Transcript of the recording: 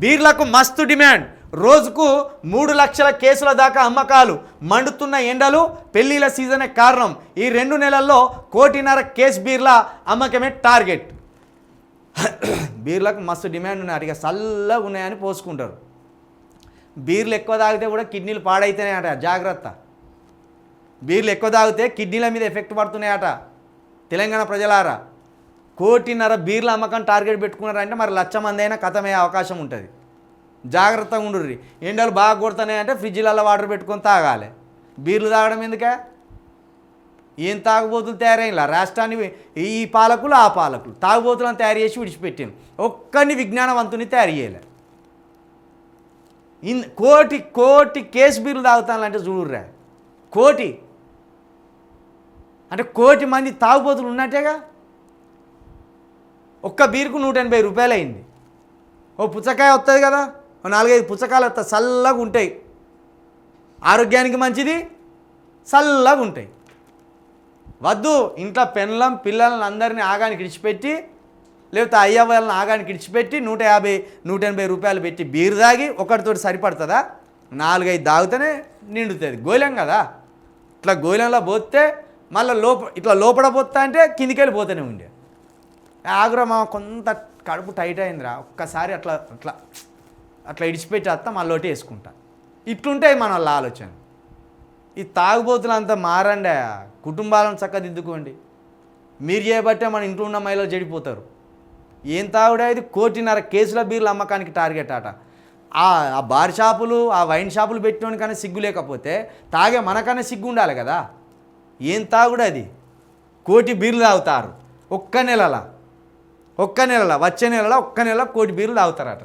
బీర్లకు మస్తు డిమాండ్. రోజుకు మూడు లక్షల కేసుల దాకా అమ్మకాలు. మండుతున్న ఎండలు పెళ్ళిల సీజనే కారణం. ఈ రెండు నెలల్లో కోటిన్నర కేస్ బీర్ల అమ్మకమే టార్గెట్. బీర్లకు మస్తు డిమాండ్ ఉన్నాయి. అడిగా చల్లగా ఉన్నాయని పోసుకుంటారు. బీర్లు ఎక్కువ తాగితే కూడా కిడ్నీలు పాడైతేనే జాగ్రత్త. బీర్లు ఎక్కువ తాగితే కిడ్నీల మీద ఎఫెక్ట్ పడుతున్నాయట. తెలంగాణ ప్రజలారా. కోటిన్నర బీర్ల అమ్మకం టార్గెట్ పెట్టుకున్నారంటే మరి లక్ష మంది అయినా కథమయ్యే అవకాశం ఉంటుంది. జాగ్రత్తగా ఉండుర్రి. ఎండలు బాగా కొడుతున్నాయి అంటే ఫ్రిడ్జ్లలో వాటర్ పెట్టుకొని తాగాలి. బీర్లు తాగడం ఎందుకే? ఏం తాగుబోతులు తయారైన రాష్ట్రాన్ని ఈ పాలకులు ఆ పాలకులు. తాగుబోతులను తయారు చేసి విడిచిపెట్టాను ఒక్కరిని విజ్ఞానవంతుని తయారు చేయలే. ఇన్ కోటి కోటి కేసు బీర్లు తాగుతానంటే చూడుర్రా. కోటి. అంటే కోటి మంది తాగుబోతులు ఉన్నట్టేగా? ఒక్క బీరుకు నూట ఎనభై రూపాయలు అయింది ఓ పుచ్చకాయ వస్తుంది కదా ఓ నాలుగైదు పుచ్చకాయలు వస్తాయి చల్లగా ఉంటాయి. ఆరోగ్యానికి మంచిది చల్లగా ఉంటాయి. వద్దు ఇంట్లో పెన్లం పిల్లలని అందరినీ ఆగానికి ఇడిచిపెట్టి లేకపోతే అయ్య వాళ్ళని ఆగానికి ఇడిచిపెట్టి నూట యాభై నూట ఎనభై రూపాయలు పెట్టి బీరు తాగి ఒకటితోటి సరిపడుతుందా? నాలుగైదు తాగితేనే నిండుతుంది. గోళం కదా. ఇట్లా గోళంలో పోతే మళ్ళీ లోప ఇట్లా లోపల పోతా అంటే కిందికి వెళ్ళిపోతూనే ఉండే. ఆగ్రో మామ కొంత కడుపు టైట్ అయిందిరా. ఒక్కసారి అట్లా అట్లా అట్లా ఇడిచిపెట్టి వస్తా మళ్ళీ వేసుకుంటా. ఇట్లుంటాయి మన వాళ్ళ ఆలోచన ఈ తాగుబోతులు అంతా మారండి కుటుంబాలను చక్కదిద్దుకోండి. మీరు చేయబట్టే మన ఇంట్లో ఉన్న మహిళలు చెడిపోతారు. ఏం తాగుడే ఇది? కోటిన్నర కేసుల బీర్లు అమ్మకానికి టార్గెట్ అట ఆ బార్ షాపులు ఆ వైన్ షాపులు పెట్టినోనికన్నా సిగ్గు లేకపోతే తాగే మనకన్నా సిగ్గు ఉండాలి కదా. ఏం తాగుడు అది? కోటి బీర్లు తాగుతారు. ఒక్క నెలలా. ఒక్క నెలలో వచ్చే నెలలో ఒక్క నెల కోటి బీర్లు తాగుతారట.